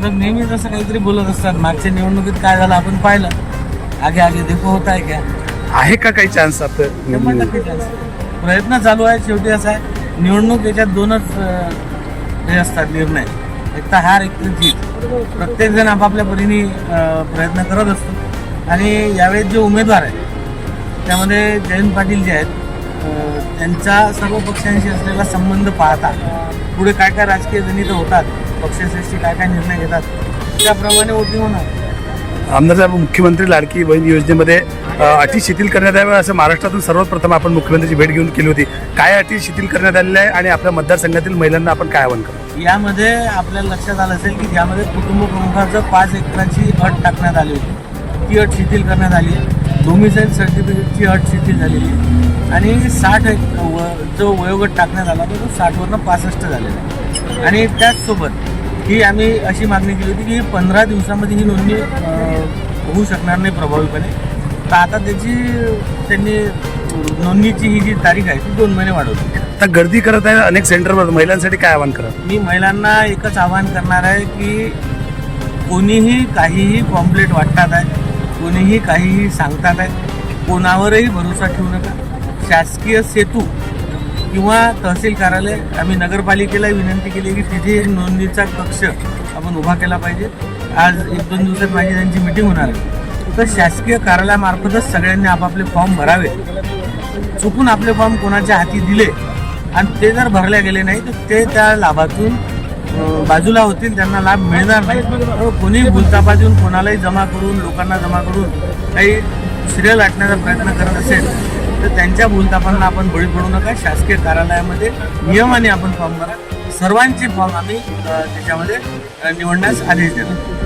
विरोधक नेहमी जसं काहीतरी बोलत असतात. मागच्या निवडणुकीत काय झालं आपण पाहिलं. आगे आगे देखो होत आहे क्या आहे का काही चान्स आता? शंभर टक्के chance. प्रयत्न चालू आहे. शेवटी असं आहे. निवडणूक याच्यात दोनच अं, हे असतात निर्णय. एक तर हार एक तर जीत. प्रत्येक जण आपापल्या परीने अं, प्रयत्न करत असतो. आणि यावेळेस जे उमेदवार आहेत त्यामध्ये जयंत पाटील जे आहेत अं, त्यांचा सर्व पक्षांशी असलेला संबंध पाहता पुढे काय काय राजकीय गणित होतात पक्षाशी काय काय निर्णय घेतात त्याप्रमाणे वोटिंग होणार. आमदार साहेब मुख्यमंत्री लाडकी बहीण योजनेमध्ये अ, अटी शिथिल करण्यात याव्या असं महाराष्ट्रातून सर्वात प्रथम आपण मुख्यमंत्र्यांची भेट घेऊन केली होती. काय अटी शिथिल करण्यात आलेल्या आहे आणि आपल्या मतदारसंघातील महिलांना आपण काय आवाहन करू यामध्ये आपल्याला लक्षात आलं असेल की ज्यामध्ये कुटुंब प्रमुखाचं पाच एकराची अट टाकण्यात आली होती. ती अट शिथिल करण्यात आली. आहे डोमिसाईल सर्टिफिकेटची अट शिथिल झालेली आहे. आणि साठ एक व जो वयोगट टाकण्यात आला होता तो साठवरनं पासष्ट झालेला आहे. आणि त्याचसोबत ही आम्ही अशी मागणी केली होती की पंधरा दिवसामध्ये ही नोंदणी होऊ शकणार नाही प्रभावीपणे. तर आता त्याची त्यांनी नोंदणीची ही जी तारीख आहे ती दोन महिने वाढवली. आता गर्दी करत आहे अनेक सेंटरवर महिलांसाठी काय आवाहन करा मी महिलांना एकच आवाहन करणार आहे की कोणीही काहीही पॉम्पलेट वाटतात आहे कोणीही काहीही सांगतात आहे कोणावरही भरोसा ठेवू नका. शासकीय सेतू किंवा तहसील कार्यालय आम्ही नगरपालिकेला विनंती केली की तिथे एक नोंदणीचा कक्ष आपण उभा केला पाहिजे. आज एक दोन दिवसात माझी त्यांची मिटिंग होणार आहे. तर शासकीय कार्यालयामार्फतच सगळ्यांनी आपापले फॉर्म भरावे. चुकून आपले फॉर्म कोणाच्या हाती दिले आणि ते जर भरले गेले नाही तर ते त्या लाभातून बाजूला होतील त्यांना लाभ मिळणार नाही. कोणी भूलतापा देऊन कोणालाही जमा करून लोकांना जमा करून काही सिरियल लाटण्याचा प्रयत्न करत असेल तर त्यांच्या बोलताफांना आपण बळी पडू नका. शासकीय कार्यालयामध्ये नियमाने आपण फॉर्म भरा. सर्वांचे फॉर्म आम्ही त्याच्यामध्ये निवडण्यास आदेश देतो.